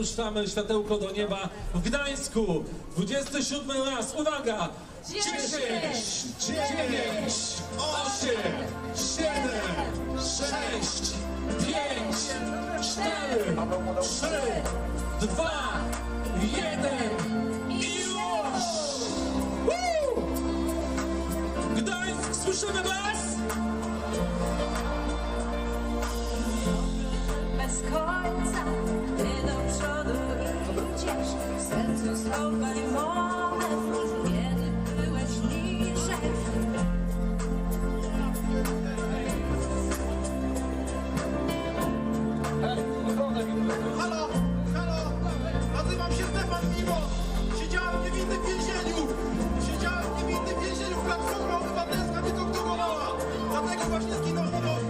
Puszczamy światełko do nieba w Gdańsku. 27 raz. Uwaga! 10, 9, 8, 7, 6, 5, 4, 3, 2, 1 i już! Gdańsk, słyszymy was? końca, ty do przodu idziesz, w sercu schowaj moment, kiedy byłeś niżej. Halo, halo, nazywam się Stefan Mimo, siedziałem niewinny w więzieniu, siedziałem niewinny w więzieniu, w Platforma Obywatelska mnie torturowała, dlatego właśnie zginął na.